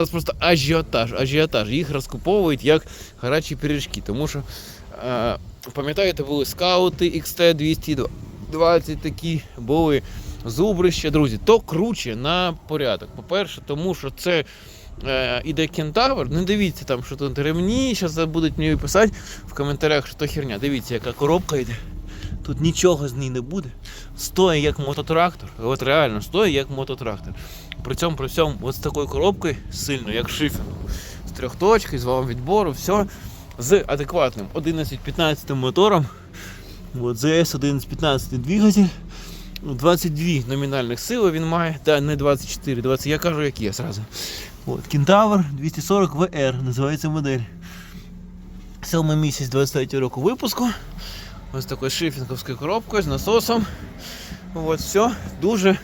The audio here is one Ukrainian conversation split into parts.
Зараз просто ажіотаж, ажіотаж. Їх розкуповують як гарячі пиріжки. Тому що, е, пам'ятаєте, були скаути XT 220 такі, були зубрища, друзі. То круче на порядок. По-перше, тому що це е, іде кентавр. Не дивіться там, що тут ремні. Зараз будуть мені писати в коментарях, що то херня. Дивіться, яка коробка йде. Тут нічого з ній не буде. Стоїть як мототрактор. От реально стоїть як мототрактор. При цьому при всьому от з такою коробкою сильно, як шифінг. З трьох точки, з валом відбору, все з адекватним 11-15 мотором. От, ZS 1115 двигатель. 22 номінальних сили він має, та не 24, 20, я кажу, як є зразу. От, Кентавр 240 VR називається модель. Сьомий місяць 23 року випуску. Ось такою шифінговською коробкою з насосом. От, все, дуже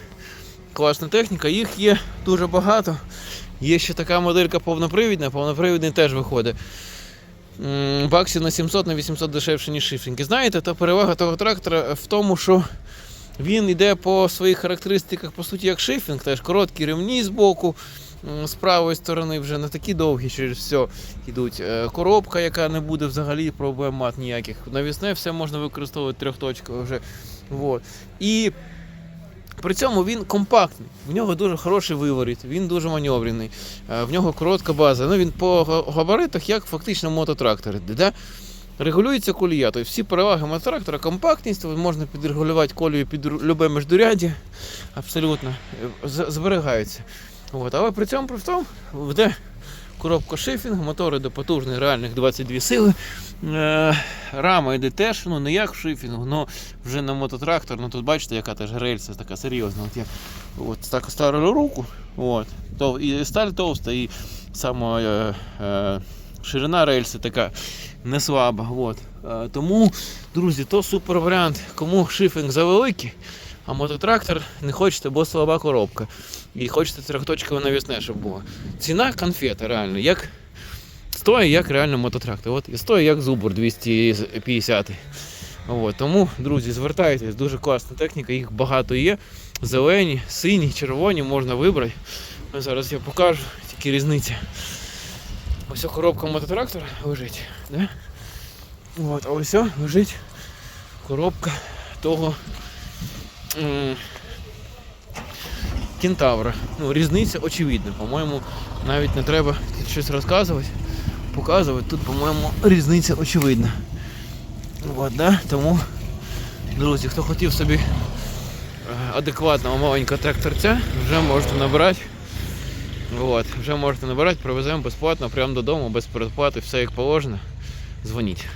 класна техніка, їх є дуже багато. Є ще така моделька повнопривідна, повнопривідний теж виходить. Баксів на 700 на 800 дешевше, ніж шифінги. Знаєте, то перевага того трактора в тому, що він йде по своїх характеристиках, по суті, як шифінг, теж короткі ремні з боку, з правої сторони вже не такі довгі, через все йдуть. Е, Коробка, яка не буде взагалі проблем мат ніяких. Навісне все можна використовувати трьохточково вже. Вот. І при цьому він компактний, в нього дуже хороший виворіт, він дуже маневрений, е, в нього коротка база. Ну він по габаритах як фактично мототрактор. Да? Регулюється колія. Тобто всі переваги мототрактора, компактність, можна підрегулювати колію під любе междуряддя, абсолютно е, зберігаються. От. Але при цьому при тому йде коробка шифінг, мотори до потужних реальних 22 сили. Е, рама йде теж, ну не як в шифінгу, але вже на мототрактор. Ну тут бачите, яка теж рельса така серйозна. От я от так ставлю руку, от, то, і сталь товста, і сама е, е, ширина рельси така не слаба. От. Е, тому, друзі, то супер варіант. Кому шифінг завеликий, а мототрактор не хочете, бо слаба коробка. І хочете трьохточкове навісне, щоб було. Ціна конфета, реально, як стоїть як реально мототрактор. От, і стоїть як зубр 250. От, тому, друзі, звертайтесь, дуже класна техніка, їх багато є. Зелені, сині, червоні можна вибрати. Ось Зараз я покажу, тільки різниця. Ось коробка мототрактора лежить. Да? От, а ось лежить коробка того кентавра. Ну, різниця очевидна. По-моєму, навіть не треба щось розказувати, показувати. Тут, по-моєму, різниця очевидна. От, да? Тому, друзі, хто хотів собі е, адекватного маленького тракторця, вже можете набирати. От, вже можете набирати, привеземо безплатно, прямо додому, без передплати, все як положено. Дзвоніть.